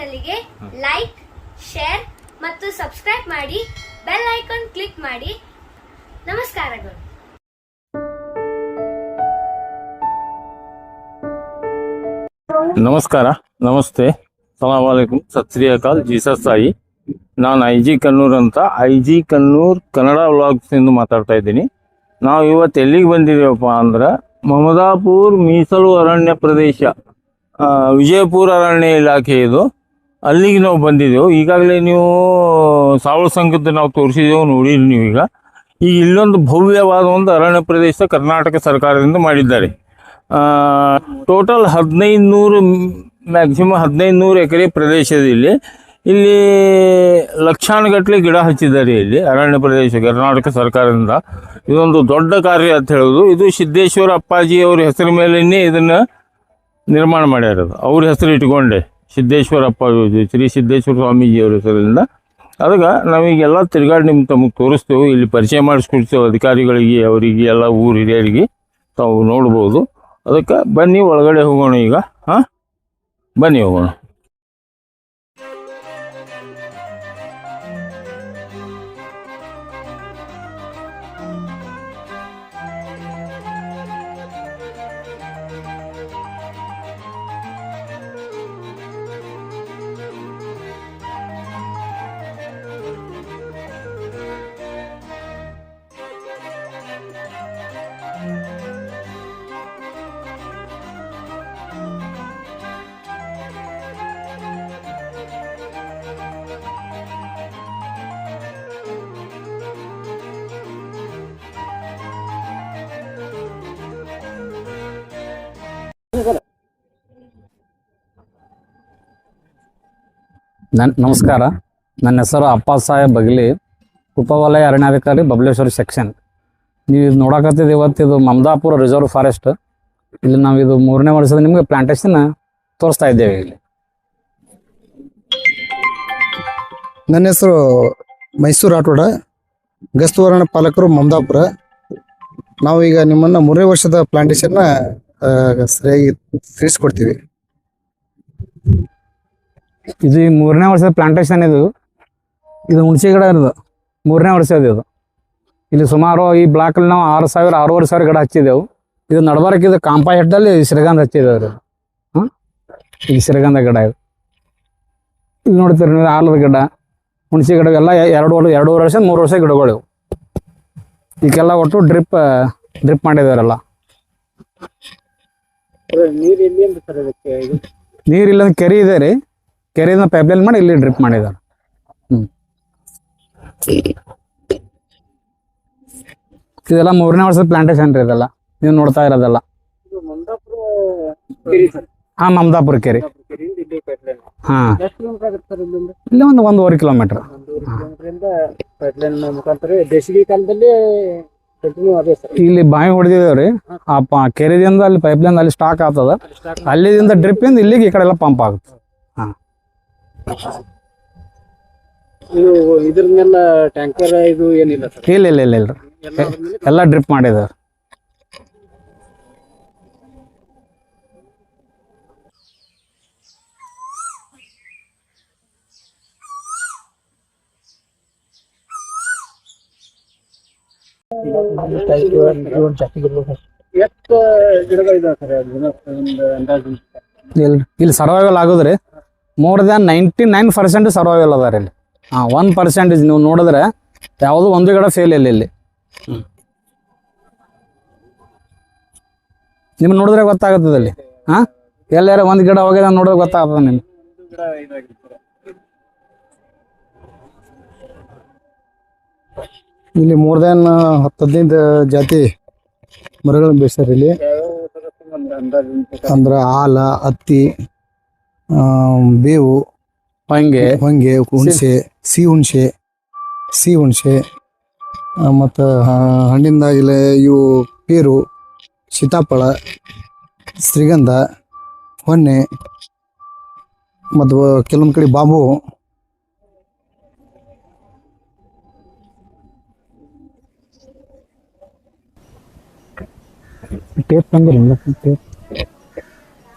ಚಾನೆಲ್ಗೆ like, share ಮತ್ತು subscribe ಮಾಡಿ ಬೆಲ್ ಐಕಾನ್ ಕ್ಲಿಕ್ ಮಾಡಿ. ನಮಸ್ಕಾರಗಳು. ನಮಸ್ಕಾರ, ನಮಸ್ತೆ. ಸಲಾಮ್ ವಾಲೇಕುಮ್ ಸತ್ ಶ್ರೀ ಅಕಾಲ್, ಜೀಸಸ್ ಸಾಯಿ. ನಾನು ಐ ಜಿ ಕನ್ನೂರ್ ಅಂತ ಐ ಜಿ ಕನ್ನೂರ್ ಕನ್ನಡ ವ್ಲಾಗ್ಸಿಂದ ಮಾತಾಡ್ತಾ ಇದ್ದೀನಿ. ನಾವು ಇವತ್ತು ಎಲ್ಲಿಗೆ ಬಂದಿದ್ದೀವಪ್ಪ ಅಂದ್ರೆ ಮಮದಾಪುರ್ ಮೀಸಲು ಅರಣ್ಯ ಪ್ರದೇಶ ವಿಜಯಪುರ ಅರಣ್ಯ ಇಲಾಖೆ ಇದು. ಅಲ್ಲಿಗೆ ನಾವು ಬಂದಿದ್ದೆವು. ಈಗಾಗಲೇ ನೀವು ಸಾವಳ ಸಂಘದ ನಾವು ತೋರಿಸಿದೆವು ನೋಡಿರಿ ನೀವು ಈಗ. ಈಗ ಇಲ್ಲೊಂದು ಭವ್ಯವಾದ ಒಂದು ಅರಣ್ಯ ಪ್ರದೇಶ ಕರ್ನಾಟಕ ಸರ್ಕಾರದಿಂದ ಮಾಡಿದ್ದಾರೆ. ಟೋಟಲ್ ಹದಿನೈದು ನೂರು ಮ್ಯಾಕ್ಸಿಮಮ್ ಹದಿನೈದು ನೂರು ಎಕರೆ ಪ್ರದೇಶದಲ್ಲಿ ಇಲ್ಲಿ. ಲಕ್ಷಾನುಗಟ್ಟಲೆ ಗಿಡ ಹಚ್ಚಿದ್ದಾರೆ ಇಲ್ಲಿ ಅರಣ್ಯ ಪ್ರದೇಶ ಕರ್ನಾಟಕ ಸರ್ಕಾರದಿಂದ. ಇದೊಂದು ದೊಡ್ಡ ಕಾರ್ಯ ಅಂತ ಹೇಳೋದು ಇದು ಸಿದ್ದೇಶ್ವರ ಅಪ್ಪಾಜಿ ಅವ್ರ ಹೆಸರು ಮೇಲೇ ಇದನ್ನು ನಿರ್ಮಾಣ ಮಾಡ್ಯಾರ ಅವ್ರ ಹೆಸರು ಇಟ್ಕೊಂಡೆ. ಸಿದ್ದೇಶ್ವರ ಅಪ್ಪಾಜಿ ಶ್ರೀ ಸಿದ್ದೇಶ್ವರ ಸ್ವಾಮೀಜಿ ಅವ್ರ ಹೆಸರಿಂದ. ಅದಕ್ಕೆ ನಾವೀಗೆಲ್ಲ ತಿರುಗಾಡಿ ನಿಮ್ಮ ತಮಗೆ ತೋರಿಸ್ತೇವೆ, ಇಲ್ಲಿ ಪರಿಚಯ ಮಾಡಿಸ್ಕೊಡ್ತೇವೆ ಅಧಿಕಾರಿಗಳಿಗೆ, ಅವರಿಗೆ ಎಲ್ಲ ಊರು ಹಿರಿಯರಿಗೆ, ತಾವು ನೋಡ್ಬೋದು. ಅದಕ್ಕೆ ಬನ್ನಿ, ಒಳಗಡೆ ಹೋಗೋಣ ಈಗ. ಹಾಂ? ಬನ್ನಿ ಹೋಗೋಣ. ನನ್ ನಮಸ್ಕಾರ. ನನ್ನ ಹೆಸರು ಅಪ್ಪ ಸಾಹೇಬ್ ಬಗ್ಲಿ, ಉಪವಲಯ ಅರಣ್ಯಾಧಿಕಾರಿ, ಬಬಲೇಶ್ವರ ಸೆಕ್ಷನ್ ನೀವು ಇದು ನೋಡಕತ್ತಿದ್ದು ಇವತ್ತು ಇದು ಮಮದಾಪುರ ರಿಸರ್ವ್ ಫಾರೆಸ್ಟ್ ಇಲ್ಲಿ ನಾವು ಇದು ಮೂರನೇ ವರ್ಷದ ನಿಮಗೆ ಪ್ಲಾಂಟೇಶನ್ ತೋರಿಸ್ತಾ ಇದ್ದೇವೆ ಇಲ್ಲಿ. ನನ್ನ ಹೆಸರು ಮೈಸೂರು ಆಟೋಡ. ಗಸ್ತುವರ್ಣ ಪಾಲಕರು ಮಮದಾಪುರ. ನಾವು ಈಗ ನಿಮ್ಮನ್ನ ಮೂರನೇ ವರ್ಷದ ಪ್ಲಾಂಟೇಶನ್ನ ಸರಿಯಾಗಿ ತಿಳಿಸ್ಕೊಡ್ತೀವಿ ಇದು ಈ ಮೂರನೇ ವರ್ಷದ ಪ್ಲಾಂಟೇಶನ್ ಇದು. ಇದು ಹುಣಸೆ ಗಿಡ ಇರೋದು. ಮೂರನೇ ವರ್ಷ ಇದು ಇದು. ಇಲ್ಲಿ ಸುಮಾರು ಈ ಬ್ಲಾಕಲ್ಲಿ ನಾವು ಆರು ಸಾವಿರ ಆರೂವರೆ ಸಾವಿರ ಗಿಡ ಹಚ್ಚಿದೆವು ಇದು ನಡಬಾರಕ್ಕೆ ಇದು ಕಾಂಪಾ ಹೆಡ್ಡಲ್ಲಿ ಶ್ರೀಗಂಧ ಹಚ್ಚಿದ್ದೇವೆ ಹಾಂ ಇಲ್ಲಿ ಶ್ರೀಗಂಧ ಗಿಡ ಇದು. ಇಲ್ಲಿ ನೋಡ್ತೀರಿ ನೀವು ಆಲದ ಗಿಡ ಹುಣಸೆ ಗಿಡ ಎಲ್ಲ ಎರಡು ವರ್ಷ ಎರಡೂವರೆ ವರ್ಷ ಮೂರು ವರ್ಷ ಗಿಡಗಳು ಇವು. ಈಗೆಲ್ಲ ಒಟ್ಟು ಡ್ರಿಪ್ ಡ್ರಿಪ್ ಮಾಡಿದಾರಲ್ಲ. ನೀರಿಲ್ಲ ಕೆರೆ ಇದೆ ರೀ. ಕೆರೆಯಿಂದ ಪೈಪ್ಲೈನ್ ಮಾಡಿ ಇಲ್ಲಿ ಡ್ರಿಪ್ ಮಾಡಿದ್ದಾರೆ. ಹ್ಞೂ ಇದೆಲ್ಲ ಮೂರನೇ ವರ್ಷದ ಪ್ಲಾಂಟೇಶನ್ ರೀ ಇದೆಲ್ಲ. ನೀವು ನೋಡ್ತಾ ಇರೋದೆಲ್ಲ. ಹಾ, ಮಮದಾಪುರ ಕೆರೆ. ಹಾ. ಇಲ್ಲಿ ಒಂದು ಒಂದೂವರೆ ಕಿಲೋಮೀಟರ್ ಇಲ್ಲಿ ಬಾವಿ ಹೊಡೆದಿದ್ದೇವ್ರಿ. ಆ ಕೆರೆದಿಂದ ಅಲ್ಲಿ ಪೈಪ್ಲೈನ್ ಅಲ್ಲಿ ಸ್ಟಾಕ್ ಆಗ್ತದ. ಅಲ್ಲಿದಿಂದ ಡ್ರಿಪ್ ಇಂದ ಇಲ್ಲಿಗೆ ಈ ಕಡೆ ಎಲ್ಲ ಪಂಪ್ ಆಗುತ್ತೆ. ಇದು ಇದ್ರನ್ನೆಲ್ಲ ಟ್ಯಾಂಕರ್ ಇದು ಏನಿಲ್ಲ ಸರ್? ಇಲ್ಲ ಇಲ್ಲ ಇಲ್ಲ ಇಲ್ಲ. ಎಲ್ಲ ಡ್ರಿಪ್ ಮಾಡಿದ್ದಾರೆ ಎಷ್ಟು ಗಿಡಗಳು ಸರ್? ಇಲ್ಲಿ survival ಆಗೋದ್ರಿ. More than ninety nine percent survival ಅದಾರ ಇಲ್ಲಿ. ಹಾಂ ಒನ್ ಪರ್ಸೆಂಟೇಜ್ ನೀವು ನೋಡಿದ್ರೆ ಯಾವುದು ಒಂದು ಗಿಡ ಫೇಲ್ ಇಲ್ಲ ಇಲ್ಲಿ. ನಿಮ್ಗೆ ನೋಡಿದ್ರೆ ಗೊತ್ತಾಗುತ್ತದೆ ಇಲ್ಲಿ. ಹಾಂ ಎಲ್ಲಾರ ಒಂದು ಗಿಡ ಹೋಗಿದೆ ನೋಡಿದ್ರೆ ಗೊತ್ತಾಗ್ತದೆ ನಿಮ್ಗೆ. ಇಲ್ಲಿ ಮೋರ್ ದ್ಯಾನ್ ಹತ್ತು ಹದಿನೈದು ಜಾತಿ ಮರಗಳನ್ನು ಬೆಳೆಸ್ತಾರೆ ಇಲ್ಲಿ. ಅಂದ್ರೆ ಆಲ, ಹತ್ತಿ ಬೇವು ಹೊಂಗೆ ಹೊಂಗೆ ಹುಣಸೆ ಸಿಹಿ ಹುಣಸೆ ಸಿಹಿ ಹುಣಸೆ ಮತ್ತು ಹಣ್ಣಿಂದಾಗಲೇ ಇವು ಪೇರು ಸೀತಾಫಳ ಶ್ರೀಗಂಧ ಹೊನ್ನೆ ಮತ್ತು ಕೆಲವೊಂದು ಕಡೆ ಬಾಂಬು. ಟೇಪ್ ಬಂದಿರ ಟೇಪ್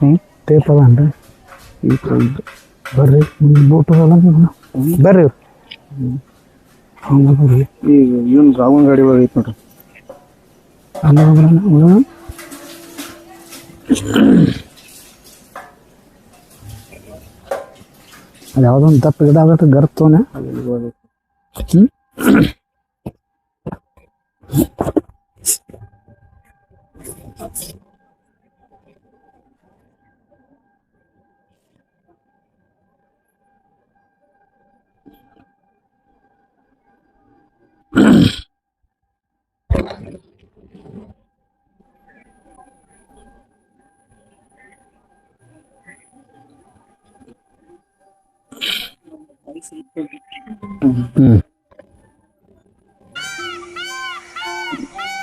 ಹ್ಞೂ ಟೇಪ್ ಅದ ಬರ್ರಿ ಬೋಟ್ ಬರ್ರಿ ಈಗ ಇವನ್ ರಾವಣ ಗಾಡಿ ಒಳಗೆ ಐತಿ ನೋಡ್ರಿ. ಅದು ಯಾವುದೋ ಒಂದು ದಪ್ಪ ಗಿಡ ಗರ್ತೋನೆ ಹ್ಮ್?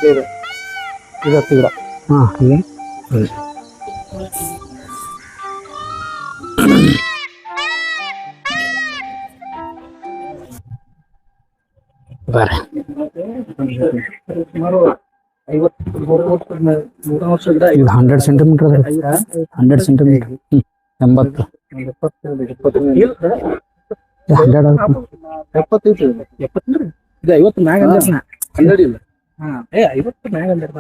ಇದು ಹತ್ತಿ ಗಿಡ ಹಾ ಇದೆ ಬರ್ರಿ ಸುಮಾರು ಐವತ್ತು ಮೂರು ವರ್ಷ ಮೂರು ವರ್ಷ ಗಿಡ ಇದು ಹಂಡ್ರೆಡ್ ಸೆಂಟಿಮೀಟರ್ ಅದ ಹಂಡ್ರೆಡ್ ಸೆಂಟಿಮೀಟರ್ ಹ್ಮ್ ಎಂಬತ್ತು ಒಂದು ಎಪ್ಪತ್ತು ಎಪ್ಪತ್ತು ಇದು ಅಂದ್ರ ಇಲ್ಲ ಹಾ ಏ ಅಂದ್ರ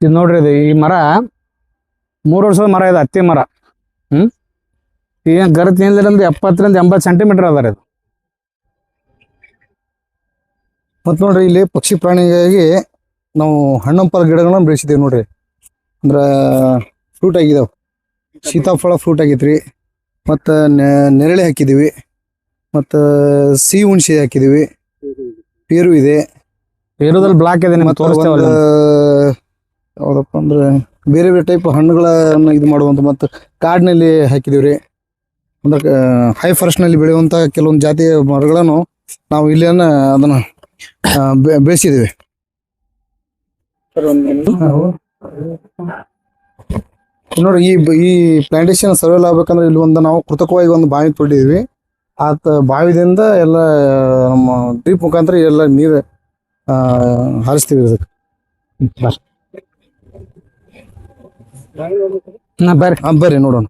ನೋಡ್ರಿ ಇದು ಈ ಮರ, ಮೂರು ವರ್ಷದ ಮರ ಇದು ಹತ್ತಿ ಮರ. ಹ್ಮ್? ಈಗ ಗರತ್ ಏನಿಲ್ಲ ಎಪ್ಪತ್ತರಿಂದ ಎಂಬತ್ತು ಸೆಂಟಿಮೀಟರ್ ಅದ ರೀ ಇದು. ಮತ್ತು ನೋಡ್ರಿ ಇಲ್ಲಿ ಪಕ್ಷಿ ಪ್ರಾಣಿಗಾಗಿ ನಾವು ಹಣ್ಣಂಪಲ ಗಿಡಗಳನ್ನ ಬೆಳೆಸಿದ್ದೀವಿ ನೋಡ್ರಿ. ಅಂದ್ರೆ ಫ್ರೂಟ್ ಆಗಿದಾವೆ. ಸೀತಾಫಲ ಫ್ರೂಟ್ ಆಗೈತ್ರಿ. ಮತ್ತು ನೆರಳೆ ಹಾಕಿದ್ದೀವಿ ಮತ್ತು ಸಿಹಿ ಹುಣಸೆ ಹಾಕಿದ್ದೀವಿ ಪೇರು ಇದೆ. ಪೇರುದಲ್ಲಿ ಬ್ಲಾಕ್ ಇದೆ ನಿಮ್ಗೆ ಮತ್ತು ತೋರಿಸ್ತೇವಲ್ಲ ಯಾವ್ದಪ್ಪ ಅಂದ್ರೆ ಬೇರೆ ಬೇರೆ ಟೈಪ್ ಹಣ್ಣುಗಳನ್ನ ಇದು ಮಾಡುವಂಥ ಮತ್ತು ಕಾಡಿನಲ್ಲಿ ರೀ. ಅಂದ್ರೆ ಹೈ ಫಾರೆಸ್ಟ್ನಲ್ಲಿ ಬೆಳೆಯುವಂಥ ಕೆಲವೊಂದು ಜಾತಿಯ ಮರಗಳನ್ನು ನಾವು ಇಲ್ಲಿಯನ್ನು ಅದನ್ನ ಬೆಳೆಸಿದ್ದೀವಿ ನೋಡಿ ಈ ಈ ಪ್ಲಾಂಟೇಶನ್ ಸರ್ವೆಲ್ ಆಗ್ಬೇಕಂದ್ರೆ ಇಲ್ಲಿ ಒಂದು ನಾವು ಕೃತಕವಾಗಿ ಒಂದು ಬಾವಿ ತೊಡಿದ್ವಿ ಆತ ಬಾವಿದಿಂದ ಎಲ್ಲ ನಮ್ಮ ಡ್ರಿಪ್ ಮುಖಾಂತರ ಎಲ್ಲ ನೀರು ಹರಿಸ್ತೀವಿ ಇದಕ್ಕೆ. ಬರ್ರಿ. ಹಾ ಬರ್ರಿ ನೋಡೋಣ.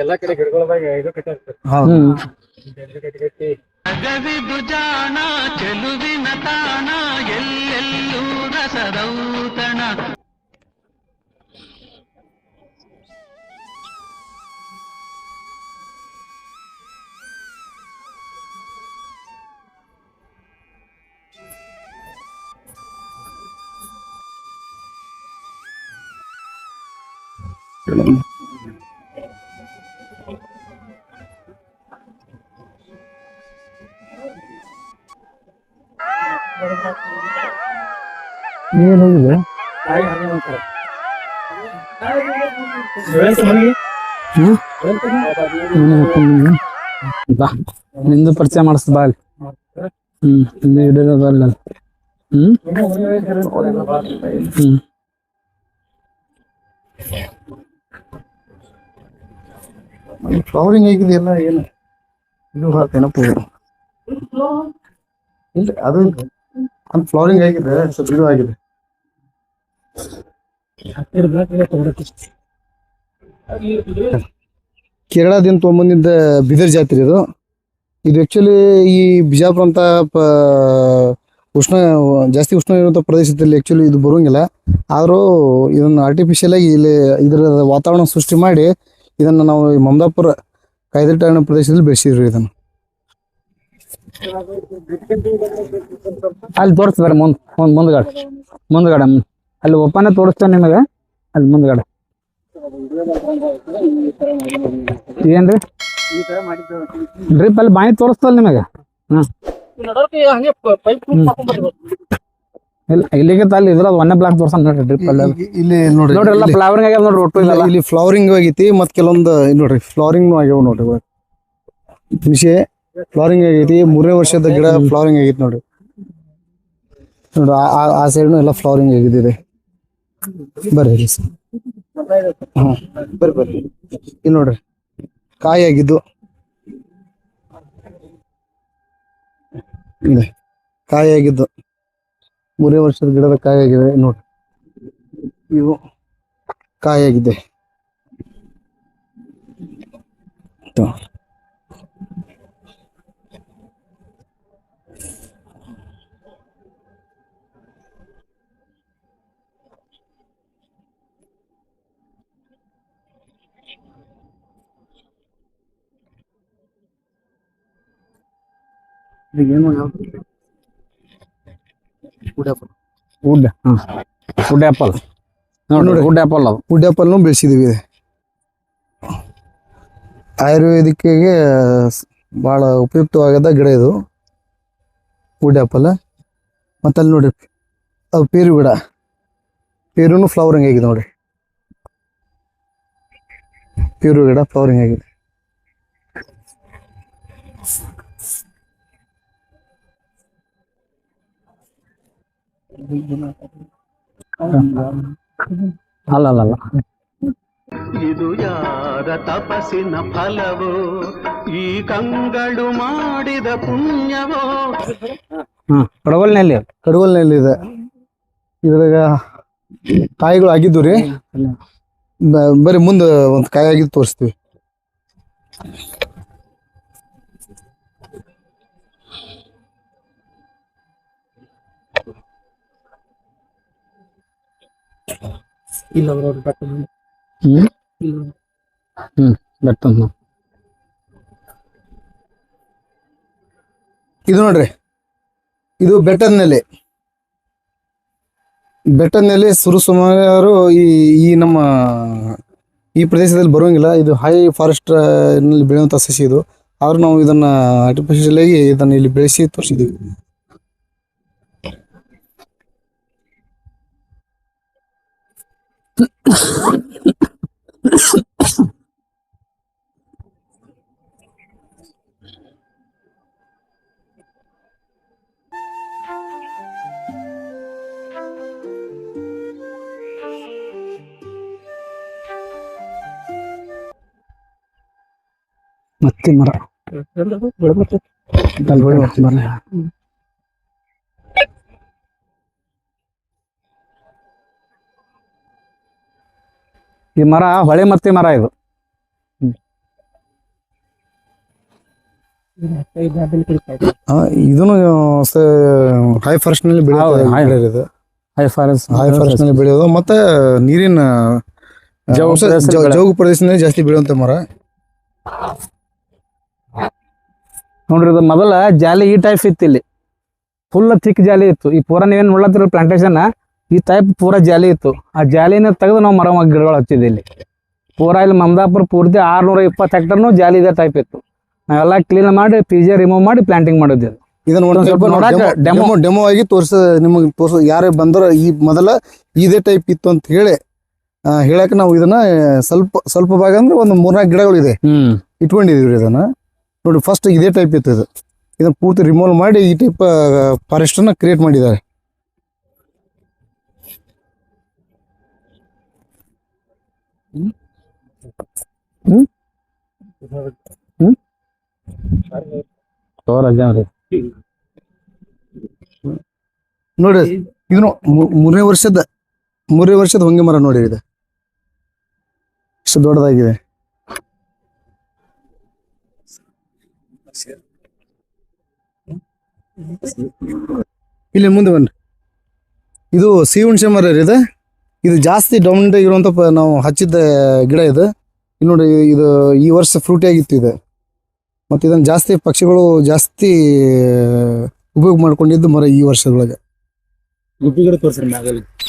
ಎಲ್ಲಾ ಕಡೆ ಗಿಡಗಳದಾಗ ಇದು ಕಟ್ಟಿರ್ತಾರೆ ಹೌದು ಹ್ಮ್ ಕಟ್ಟಿ ಕಟ್ಟಿ ಕಟ್ಟಿ ಜಗವಿದು ಜಾಣ ಚೆಲುವಿನ ತಾಣ ಎಲ್ಲೆಲ್ಲೂ ರಸದೌತಣ ಏನಾಗಿದೆ ಹ್ಮ್ ನೀನೇ ಹೋಗಿದೆ? ಬಾ ನಿಂದು ಪರಿಚಯ ಮಾಡಿಸ್ ಬಾ ಅಲ್ಲಿ. ಹ್ಮ್ ಇಲ್ಲಿ ಹ್ಮ್? ಹ್ಮ್. ಫ್ಲವರಿಂಗ್ ಆಗಿದೆ ಎಲ್ಲ ಏನು? ಇದು ನೆನಪು ಇಲ್ಲ ಅದು ಒಂದು ಫ್ಲವರಿಂಗ್ ಆಗಿದೆ, ಸ್ವಲ್ಪ ಇದು ಆಗಿದೆ. ಕೇರಳದಿಂದ ತೊಗೊಂಬಂದಿದ್ದ ಬಿದರ್ ಜಾತ್ರೆ ಇದು. ಇದು ಆ್ಯಕ್ಚುಲಿ ಈ ಬಿಜಾಪುರ ಅಂತ ಉಷ್ಣ, ಜಾಸ್ತಿ ಉಷ್ಣ ಇರುವಂಥ ಪ್ರದೇಶದಲ್ಲಿ ಆ್ಯಕ್ಚುಲಿ ಇದು ಬರೋಂಗಿಲ್ಲ ಆದರೂ ಇದನ್ನು ಆರ್ಟಿಫಿಷಿಯಲ್ ಆಗಿ ಇಲ್ಲಿ ಇದರ ವಾತಾವರಣ ಸೃಷ್ಟಿ ಮಾಡಿ ಇದನ್ನು ನಾವು ಮಮದಾಪುರ ಕಾಯ್ದಿಟ್ಟ ಪ್ರದೇಶದಲ್ಲಿ ಬೆಳೆಸಿದ್ರು ಇದನ್ನು. ಅಲ್ಲಿ ತೋರಿಸ್ತಾರೆ ಮುಂದ್ ಮುಂದ್ ಮುಂದ್ಗಡೆ. ಮುಂದ್ಗಡೆ. ಅಲ್ಲಿ ಒಪ್ಪನೆ ತೋರಿಸ್ತೇನೆ ನಿಮಗೆ ಅಲ್ಲಿ ಮುಂದ್ಗಡೆ. ಏನ್ರಿ? ಡ್ರಿಪ್ ಅಲ್ಲಿ ಬಾಯಿ ತೋರಿಸ್ತಲ್ಲ ನಿಮಗೆ? ಹ್ಮ್. ಇಲ್ಲ ಇಲ್ಲಿಗೆ ಅಲ್ಲಿ ಇದ್ರ ಒಂದೇ ಬ್ಲಾಕ್ ತೋರ್ಸ ನೋಡ್ರಿ ಡ್ರಿಪ್ ಅಲ್ಲಿ. ಇಲ್ಲಿ- ನೋಡ್ರಿ ನೋಡ್ರಿ ಎಲ್ಲ ಫ್ಲವರಿಂಗ್ ಆಗ್ಯಾವ ನೋಡ್ರಿ ಒಟ್ಟು ಇಲ್ಲ, ಇಲ್ಲಿ ಫ್ಲವರಿಂಗ್ ಆಗೈತಿ ಮತ್ ಕೆಲವೊಂದು ನೋಡ್ರಿ ಫ್ಲವರಿಂಗ್ ಆಗ್ಯಾವ ನೋಡ್ರಿ. ಇವಾಗ. ಹುಣಸೆ ಫ್ಲವರಿಂಗ್ ಆಗೈತಿ ಮೂರನೇ ವರ್ಷದ ಗಿಡ ಫ್ಲವರಿಂಗ್ ಆಗೈತಿ ನೋಡ್ರಿ. ನೋಡ್ರಿ ಆ- ಸೈಡ್ನು ಎಲ್ಲ ಫ್ಲವರಿಂಗ್ ಆಗಿದೆ ಬರ್ರಿ ಬರ್ರಿ ಬರ್ರಿ. ಇಲ್ಲಿ ನೋಡ್ರಿ ಕಾಯಿ ಆಗಿದ್ದು. ಕಾಯಿ ಆಗಿದ್ದು. ಮೂರೇ ವರ್ಷದ ಗಿಡದ ಕಾಯಿ ಆಗಿದೆ ನೋಡ್ರಿ. ಇವು ಕಾಯಾಗಿದೆ ತ- ಫುಡ್ ಆಪಲ್ ಉಡಾಪ. ವುಡ್ ಹಾಂ. ವುಡ್ ಆ್ಯಪಲ್ ನೋಡಿ ನೋಡಿ. ವುಡ್ ಆ್ಯಪಲ್ ಅದು. ವುಡ್ ಆ್ಯಪಲ್ನು ಬೆಳೆಸಿದೀವಿ ಇದೆ. ಆಯುರ್ವೇದಿಕ್ಕಿಗೆ ಭಾಳ ಉಪಯುಕ್ತವಾಗದ ಗಿಡ ಇದು. ವುಡ್ ಆ್ಯಪಲ್ ಮತ್ತು ಅಲ್ಲಿ ನೋಡಿ ಅದು ಪೇರು ಗಿಡ. ಪೇರುನು ಫ್ಲವರಿಂಗ್ ಆಗಿದೆ ನೋಡಿ. ಪೇರು ಗಿಡ ಫ್ಲವರಿಂಗ್ ಆಗಿದೆ. ಅಲ್ಲ ಅಲ್ಲ ಅಲ್ಲ ಇದು ಯಾರ ತಪಸ್ಸಿನ ಫಲವೋ? ಈ ಕಂಗಳು ಮಾಡಿದ ಪುಣ್ಯವೋ? ಕಡವಲ್ನಲ್ಲಿ ಕಡವಲ್ನಲ್ಲಿ ಇದೆ. ಇದ್ರಾಗ ಕಾಯಿಗಳು ಆಗಿದ್ದು ರೀ. ಬರೀ ಮುಂದೆ ಒಂದು ಕಾಯಿ ಆಗಿದ್ದು ತೋರಿಸ್ತೀವಿ. ಬೆಟ್ಟ ಇದು ನೋಡ್ರಿ. ಇದು ಬೆಟ್ಟದ ನೆಲೆ ಬೆಟ್ಟದ ನೆಲೆ ಸುರುಸುಮಾರು ಈ ಈ ನಮ್ಮ ಈ ಪ್ರದೇಶದಲ್ಲಿ ಬರೋಂಗಿಲ್ಲ ಇದು ಹೈ ಫಾರೆಸ್ಟ್ನಲ್ಲಿ ಬೆಳೆಯುವಂಥ ಸಸಿ ಇದು. ಆದ್ರೂ ನಾವು ಇದನ್ನ ಆರ್ಟಿಫಿಷಿಯಲ್ ಆಗಿ ಇದನ್ನ ಇಲ್ಲಿ ಬೆಳೆಸಿ ತೋರಿಸಿದ್ದೀವಿ ಮತ್ತೆ ಮರ ಅಲ್ಲಿ ಈ ಮರ ಹೊಳೆ ಮತ್ತೆ ಮರ ಇದು. ಇದನ್ನು ಹೈ ಫಾರೆಸ್ಟ್ನಲ್ಲಿ ಬೆಳೆಯೋದು ಇದು ಹೈ. ಫಾರೆಸ್ಟ್ ಹೈ ಫಾರೆಸ್ಟ್ನಲ್ಲಿ ಬೆಳೆಯೋದು. ಮತ್ತೆ ನೀರಿನ ಜೌಗು ಪ್ರದೇಶದಲ್ಲಿ ಜಾಸ್ತಿ ಬೆಳೆಯುವಂತ ಮರ. ನೋಡ್ರಿ ಇದು ಮೊದಲ ಜಾಲಿ ಈ ಟೈಪ್ ಇತ್ತು ಇಲ್ಲಿ. ಫುಲ್ ಥಿಕ್ ಜಾಲಿ ಇತ್ತು. ಈ ಪೂರ ನೀವೇನು ನೋಡ್ಲತ್ತಿರ ಪ್ಲಾಂಟೇಶನ್ ಈ ಟೈಪ್ ಪೂರ ಜಾಲಿ ಇತ್ತು. ಆ ಜಾಲಿನ ತೆಗೆದು ನಾವು ಮರ ಗಿಡಗಳು ಹಚ್ಚಿದ್ದೆ ಇಲ್ಲಿ. ಪೂರ ಇಲ್ಲಿ ಮಮದಾಪುರ ಪೂರ್ತಿ ಆರ್ನೂರ ಇಪ್ಪತ್ತು ಹೆಕ್ಟರ್ನು ಜಾಲಿ ಇದೆ ಟೈಪ್ ಇತ್ತು. ನಾವೆಲ್ಲ ಕ್ಲೀನ್ ಮಾಡಿ ಪಿ ಜೆ ರಿಮೂವ್ ಮಾಡಿ ಪ್ಲಾಂಟಿಂಗ್ demo- ಡೆಮೋ ಡೆಮೋ ಆಗಿ ತೋರಿಸ ನಿಮಗೆ ತೋರಿಸ ಯಾರೇ ಬಂದ್ರ ಈ ಮೊದಲ ಇದೇ ಟೈಪ್ ಇತ್ತು ಅಂತ ಹೇಳಿ ಹೇಳಕ್ ನಾವು ಇದನ್ನ ಸ್ವಲ್ಪ ಸ್ವಲ್ಪ ಭಾಗ ಅಂದ್ರೆ ಒಂದು ಮೂರ್ನಾಲ್ಕು ಗಿಡಗಳು ಇದೆ. ಇಟ್ಕೊಂಡಿದೀವಿ ಇದನ್ನ. ನೋಡಿ ಫಸ್ಟ್ ಇದೇ ಟೈಪ್ ಇತ್ತು ಇದು. ಇದನ್ನ ಪೂರ್ತಿ ರಿಮೂವ್ ಮಾಡಿ ಈ ಟೈಪ್ ಫಾರೆಸ್ಟ್ ಅನ್ನ ಕ್ರಿಯೇಟ್ ಮಾಡಿದ್ದಾರೆ ತೋರ ರೀ ನೋಡಿ ಇದು ಮೂರನೇ ವರ್ಷದ ಮೂರನೇ ವರ್ಷದ ಹೊಂಗೆ ಮರ ನೋಡಿ ಇದು. ಇಷ್ಟು ದೊಡ್ಡದಾಗಿದೆ. ಇಲ್ಲಿ ಮುಂದೆ ಬನ್ನಿ. ಇದು ಸಿಹಿ ಹುಣಸೆ ಮರ ರೀ ಇದು. ಇದು ಜಾಸ್ತಿ ಡೊಮಿನೆಂಟ್ ಆಗಿರುವಂಥ ನಾವು ಹಚ್ಚಿದ್ದ ಗಿಡ ಇದು. ಇಲ್ಲಿ ನೋಡಿ ಇದು ಈ ವರ್ಷ ಫ್ರೂಟಿ ಆಗಿತ್ತು ಇದು. ಮತ್ತೆ ಇದನ್ನು ಜಾಸ್ತಿ ಪಕ್ಷಿಗಳು ಜಾಸ್ತಿ ಉಪಯೋಗ ಮಾಡ್ಕೊಂಡಿದ್ದು ಮರ ಈ ವರ್ಷದೊಳಗೆ.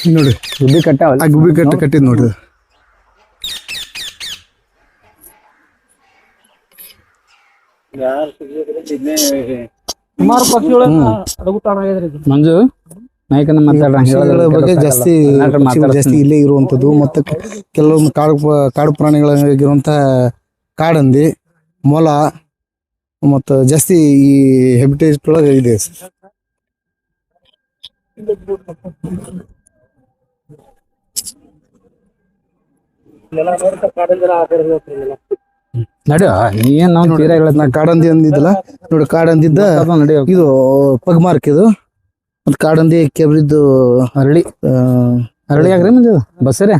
ಇಲ್ಲಿ ನೋಡಿ ಗುಬ್ಬಿ ಕಟ್ಟ ಆ ಗುಬ್ಬಿ ಕಟ್ಟ ಕಟ್ಟಿದ್ ನೋಡ್ರಿ. ಸುಮಾರು ಪಕ್ಷಿಗಳು. ಮಂಜು? ನಾಯಕನ ಮಾತಾಡ ಬಗ್ಗೆ ಜಾಸ್ತಿ ಜಾಸ್ತಿ ಇಲ್ಲೇ ಇರುವಂತದ್ದು ಮತ್ತೆ ಕೆಲವೊಂದು ಕಾಡು ಕಾಡು ಪ್ರಾಣಿಗಳಾಗಿರುವಂತ ಕಾಡಂದಿ ಮೊಲ ಮತ್ತ ಜಾಸ್ತಿ ಈ ಹೆಬಿಟೇಜ್ ಒಳಗೆ ಇದೆ. ನಡಿಯೋ ಏನ್ ನಾವು ತೀರಾ ಹೇಳದ್ ನಾ ಕಾಡಂದಿ ಅಂದಿದ್ದಲ್ಲ ನೋಡಿ ಕಾಡಂದಿದ್ದ ಇದು ಇದು ಪಗ್ಮಾರ್ಕ್ ಇದು. ಮತ್ತು ಕಾಡಂದಿ ಕೆಬ್ರಿದ್ದು ಅರಳಿ ಅರಳಿ ಆಗ್ರಿ ಮಂದಿ ಬಸ್ಸರೇ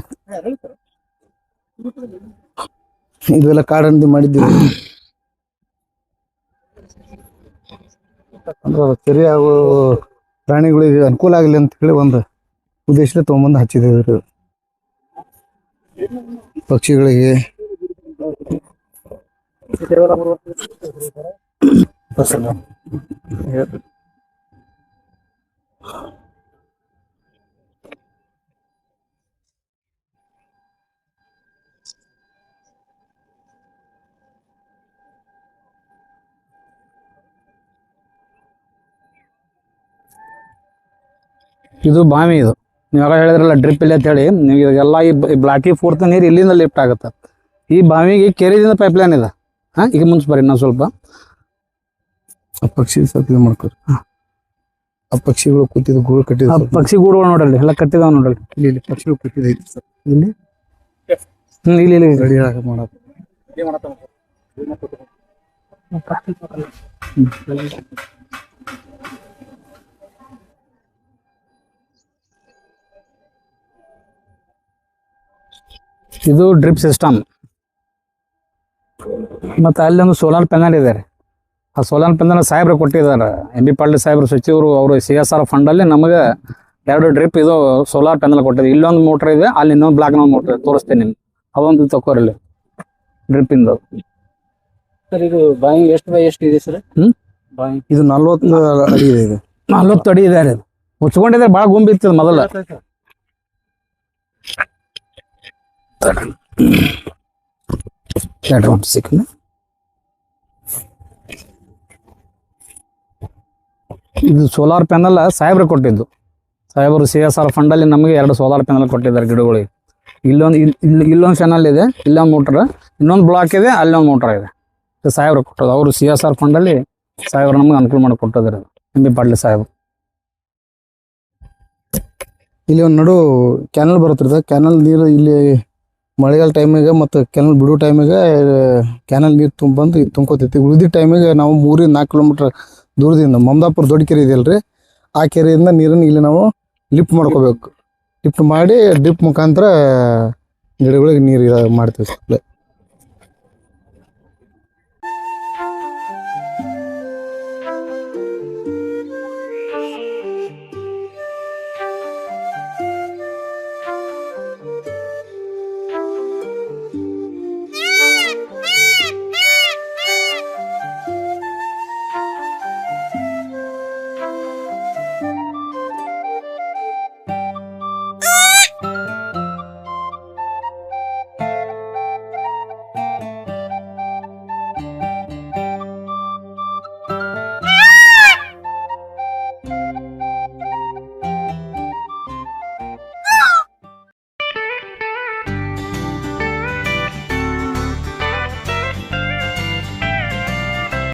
ಇದೆಲ್ಲ ಕಾಡಂದಿ ಮಾಡಿದ್ದೀವಿ ಅಂದ್ರೆ ಅದು ಕೆರೆ ಪ್ರಾಣಿಗಳಿಗೆ ಅನುಕೂಲ ಆಗಲಿ ಅಂತ ಹೇಳಿ ಒಂದು ಉದ್ದೇಶದ ತೊಗೊಂಬಂದು ಪಕ್ಷಿಗಳಿಗೆ. ಬಸ್ ಇದು ಬಾವಿ ಇದು. ನೀವಾಗ ಹೇಳಿದ್ರಲ್ಲ ಡ್ರಿಪ್ ಇಲ್ಲ ಅಂತ ಹೇಳಿ ನೀವು ಎಲ್ಲ ಈ ಬ್ಲಾಕಿ ಪೂರ್ತ ನೀರು ಇಲ್ಲಿಂದ ಲಿಫ್ಟ್ ಆಗುತ್ತೆ. ಈ ಬಾವಿಗೆ ಕೆರೆದಿಂದ ಪೈಪ್ ಲೈನ್ ಇದೆ. ಹಾ, ಈಗ ಮುಂಚೆ ಬರ್ರಿ ಇನ್ನೊಂದು ಸ್ವಲ್ಪ. ಪಕ್ಷಿ ಸ್ವಲ್ಪ ಇದು ಮಾಡ್ಕೊರಿ. ಆ ಪಕ್ಷಿಗಳು ಕೂತಿದ್ದು ಗೂಡು ಆ ಕಟ್ಟಿದ್ದು ಪಕ್ಷಿ ಗೂಡುಗಳು ನೋಡಲ್ಲಿ ಎಲ್ಲ ಕಟ್ಟಿದಾವ ನೋಡಲ್ಲಿ ಇಲ್ಲಿ ಇಲ್ಲಿ ಪಕ್ಷಿಗಳು ಕೂತಿದ್ದೈತಿ ಸರ್ ಇಲ್ಲಿ ಹ್ಮ್ ಇಲ್ಲಿ ಇಲ್ಲಿ ರೆಡಿ ಆಗ ಮಾಡಪ್ಪ ಇದು ಡ್ರಿಪ್ ಸಿಸ್ಟಮ್ ಮತ್ತು ಅಲ್ಲಿ ಒಂದು ಸೋಲಾರ್ ಪ್ಯಾನಲ್ ಇದೆ ರೀ ಆ ಸೋಲಾರ್ ಪಂದನ ಸಾಹೇಬ್ರು ಕೊಟ್ಟಿದ್ದಾರೆ. ಎಂ ಬಿ ಪಾಟೀಲ್ ಸಾಹೇಬ್ರು ಸಚಿವರು ಅವರು ಸಿ ಎಸ್ ಆರ್ ಫಂಡಲ್ಲಿ ನಮಗೆ ಎರಡು ಡ್ರಿಪ್ ಇದು ಸೋಲಾರ್ ಪ್ಯಾನಲ್ ಕೊಟ್ಟಿದೆ. ಇಲ್ಲೊಂದು ಮೋಟ್ರ್ ಇದೆ ಅಲ್ಲಿ ಇನ್ನೊಂದು ಬ್ಲಾಕ್ ಮೋಟ್ರ್ ಇದೆ. ತೋರಿಸ್ತೀನಿ ನಿಮ್ಗೆ. ಅವೊಂದು ತಕೋರಲ್ಲಿ ಡ್ರಿಪ್ಪಿಂದು ಸರ್ ಇದು. ಬಾಯಿ ಎಷ್ಟು ಬೈ ಎಷ್ಟು ಇದೆ ಸರ್? ಬಾಯಿ. ಇದು ನಲ್ವತ್ತು ಅಡಿ ಇದೆ ಇದು. ನಲ್ವತ್ತು ಅಡಿ ಇದೆ ರೀ ಅದು ಮುಚ್ಕೊಂಡಿದ್ರೆ ಭಾಳ ಗುಂಬಿ ಇತ್ತು ಮೊದಲ. ಎರಡು ಒಂದು ಸೆಕೆಂಡ್ ಇದು ಸೋಲಾರ್ ಪ್ಯಾನಲ್ ಸಾಹೇಬ್ರು ಕೊಟ್ಟಿದ್ದು. ಸಾಹೇಬರು ಸಿ ಎಸ್ ಆರ್ ಫಂಡಲ್ಲಿ ನಮಗೆ ಎರಡು ಸೋಲಾರ್ ಪ್ಯಾನಲ್ ಕೊಟ್ಟಿದ್ದಾರೆ ಗಿಡಗಳಿಗೆ. ಇಲ್ಲೊಂದು ಇಲ್ಲಿ ಇಲ್ಲಿ- ಇಲ್ಲೊಂದು ಚಾನಲ್ ಇದೆ, ಇಲ್ಲೊಂದು ಮೋಟ್ರ್ ಇನ್ನೊಂದು ಬ್ಲಾಕ್ ಇದೆ, ಅಲ್ಲೊಂದು ಮೋಟ್ರ್ ಇದೆ. ಸಾಹೇಬ್ರು ಕೊಟ್ಟದ್ದು. ಅವರು ಸಿ ಎಸ್ ಆರ್ ಫಂಡಲ್ಲಿ ಸಾಹೇಬ್ರು ನಮಗೆ ಅನುಕೂಲ ಮಾಡಿ ಕೊಟ್ಟಿದ್ದಾರೆ. ಎಂ ಬಿ ಪಾಟೀಲ್ ಸಾಹೇಬ್ ಇಲ್ಲಿ ಒಂದು ನಡು ಕ್ಯಾನಲ್ ಬರುತ್ತಿರ್ತದೆ ಕ್ಯಾನಲ್ ನೀರು ಇಲ್ಲಿ ಮಳೆಗಾಲ ಟೈಮಿಗೆ ಮತ್ತು ಕ್ಯಾನಲ್ ಬಿಡೋ ಟೈಮಿಗೆ ಕ್ಯಾನಲ್ ನೀರು ತುಂಬ ಬಂದು ತುಂಬ್ಕೋತೈತಿ. ಉಳಿದ ಟೈಮಿಗೆ ನಾವು ಮೂರಿಂದ ನಾಲ್ಕು ಕಿಲೋಮೀಟ್ರ್ ದೂರದಿಂದ ಮಮದಾಪುರ ದೊಡ್ಡ ಕೆರೆ ಇದೆಯಲ್ರಿ ಆ ಕೆರೆಯಿಂದ ನೀರನ್ನು ಇಲ್ಲಿ ನಾವು ಲಿಫ್ಟ್ ಮಾಡ್ಕೋಬೇಕು. ಲಿಫ್ಟ್ ಮಾಡಿ ಡಿಪ್ ಮುಖಾಂತರ ಗಿಡಗಳಿಗೆ ನೀರು ಮಾಡ್ತೀವಿ.